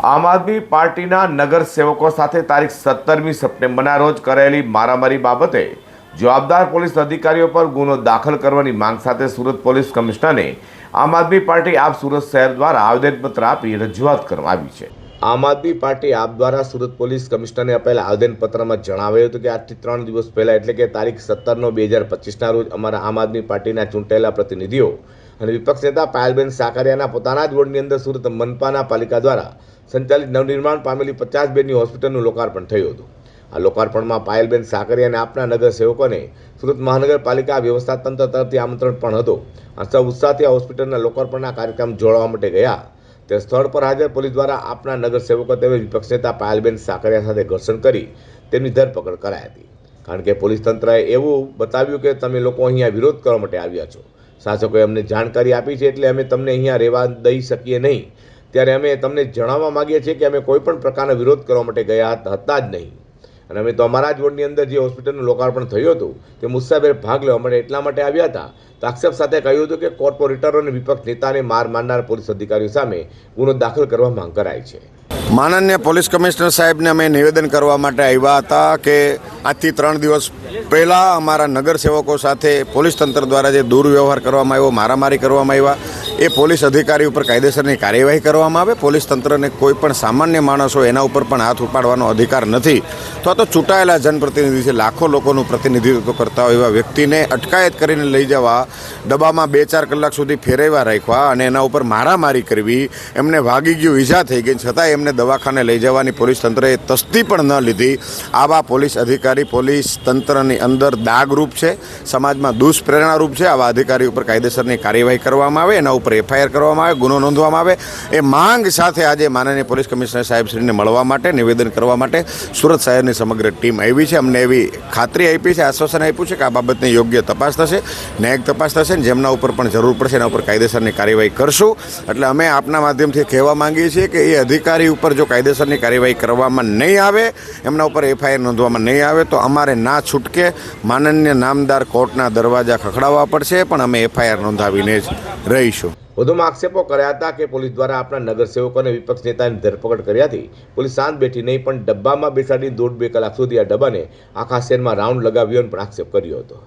આમ આદમી પાર્ટીના નગરસેવકો સાથે તારીખ સત્તરમી સપ્ટેમ્બરના રોજ કરેલી મારામારી બાબતે જવાબદાર પોલીસ અધિકારીઓ પર ગુનો દાખલ કરવાની માંગ સાથે સુરત પોલીસ કમિશનરને આમ આદમી પાર્ટી આપ સુરત શહેર દ્વારા આવેદનપત્ર આપી રજૂઆત કરવામાં આવી છે. આમ આદમી પાર્ટી આપ દ્વારા સુરત પોલીસ કમિશનરને આપેલા આવેદનપત્રમાં જણાવ્યું હતું કે આજથી ત્રણ દિવસ પહેલાં એટલે કે તારીખ સત્તરનો બે હજાર પચીસના રોજ અમારા આમ આદમી પાર્ટીના ચૂંટાયેલા પ્રતિનિધિઓ અને વિપક્ષ નેતા પાયલબેન સાકરિયાના પોતાના જ વોર્ડની અંદર સુરત મનપાના પાલિકા દ્વારા સંચાલિત નવનિર્માણ પામેલી પચાસ બેડની હોસ્પિટલનું લોકાર્પણ થયું હતું. આ લોકાર્પણમાં પાયલબેન સાકરિયા અને આપના નગર સેવકોને સુરત મહાનગરપાલિકા વ્યવસ્થા તંત્ર તરફથી આમંત્રણ પણ હતું. આ સૌ ઉત્સાહથી આ હોસ્પિટલના લોકાર્પણના કાર્યક્રમ જોડવા માટે ગયા. તે સ્થળ પર હાજર પોલીસ દ્વારા આપના નગર સેવકો તેમજ વિપક્ષ નેતા પાયલબેન સાકરિયા સાથે ઘર્ષણ કરી તેમની ધરપકડ કરાઈ હતી. કારણ કે પોલીસ તંત્રએ એવું બતાવ્યું કે તમે લોકો અહીંયા વિરોધ કરવા માટે આવ્યા છો. શાસકોએ અમને જાણકારી આપી છે એટલે અમે તમને અહીંયા રહેવા દઈ શકીએ નહીં. ત્યારે અમે તમને જણાવવા માગીએ છીએ કે અમે કોઈપણ પ્રકારનો વિરોધ કરવા માટે ગયા હતા જ નહીં. અને અમે તો અમારા જ વોર્ડની અંદર જે હોસ્પિટલનું લોકાર્પણ થયું હતું, તે મુસાફેર ભાગ લેવા માટે એટલા માટે આવ્યા હતા. તો આક્ષેપ સાથે કહ્યું હતું કે કોર્પોરેટરો અને વિપક્ષ નેતાને માર મારનાર પોલીસ અધિકારીઓ સામે ગુનો દાખલ કરવા માંગ કરાઈ છે. માનનીય પોલીસ કમિશનર સાહેબને અમે નિવેદન કરવા માટે આવ્યા હતા કે આજથી ત્રણ દિવસ પહેલાં અમારા નગરસેવકો સાથે પોલીસ તંત્ર દ્વારા જે દુર્વ્યવહાર કરવામાં આવ્યો, મારામારી કરવામાં આવ્યા. એ પોલીસ અધિકારી ઉપર કાયદેસરની કાર્યવાહી કરવામાં આવે. પોલીસ તંત્રને કોઈ પણ સામાન્ય માણસો એના ઉપર પણ હાથ ઉપાડવાનો અધિકાર નથી. આ તો ચૂંટાયેલા જનપ્રતિનિધિ છે. લાખો લોકોનું પ્રતિનિધિત્વ કરતા હોય એવા વ્યક્તિને અટકાયત કરીને લઈ જવા ડબ્બામાં બે ચાર કલાક સુધી ફેરવ્યા રાખવા અને એના ઉપર મારામારી કરવી. એમને વાગી ગયું, ઈજા થઈ ગઈ. છતાં એમને દવાખાને લઈ જવાની પોલીસ તંત્રએ તસ્તી પણ ન લીધી. આવા પોલીસ અધિકારી પોલીસ તંત્રની અંદર દાગરૂપ છે. સમાજમાં દુષ્પ્રેરણારૂપ છે. આવા અધિકારી ઉપર કાયદેસરની કાર્યવાહી કરવામાં આવે. એના ઉપર એફઆઈઆર કરવામાં આવે, ગુનો નોંધવામાં આવે. એ માંગ સાથે આજે માનનીય પોલીસ કમિશનર સાહેબશ્રીને મળવા માટે, નિવેદન કરવા માટે સુરત શહેરની સમગ્ર ટીમ આવી છે. અમને એવી ખાતરી આપી છે, આશ્વાસન આપ્યું છે કે આ બાબતની યોગ્ય તપાસ થશે, ન્યાયિક તપાસ થશે ને જેમના ઉપર પણ જરૂર પડશે, એના ઉપર કાયદેસરની કાર્યવાહી કરશું. એટલે અમે આપના માધ્યમથી કહેવા માંગીએ છીએ કે એ અધિકારી ઉપર જો કાયદેસરની કાર્યવાહી કરવામાં નહીં આવે, એમના ઉપર એફઆઈઆર નોંધવામાં નહીં આવે, તો અમારે ના છૂટકે માનન્ય નામદાર કોર્ટના દરવાજા ખખડાવવા પડશે. પણ અમે એફઆઈઆર નોંધાવીને જ રહીશું. વધુમાં આક્ષેપો કર્યા હતા કે પોલીસ દ્વારા આપણા નગરસેવકો અને વિપક્ષ નેતાની ધરપકડ કરી હતી. પોલીસ શાંત બેઠી નહીં, પણ ડબ્બામાં બેસાડી દોઢ બે કલાક સુધી આ ડબ્બાને આખા શહેરમાં રાઉન્ડ લગાવ્યો પણ આક્ષેપ કર્યો હતો.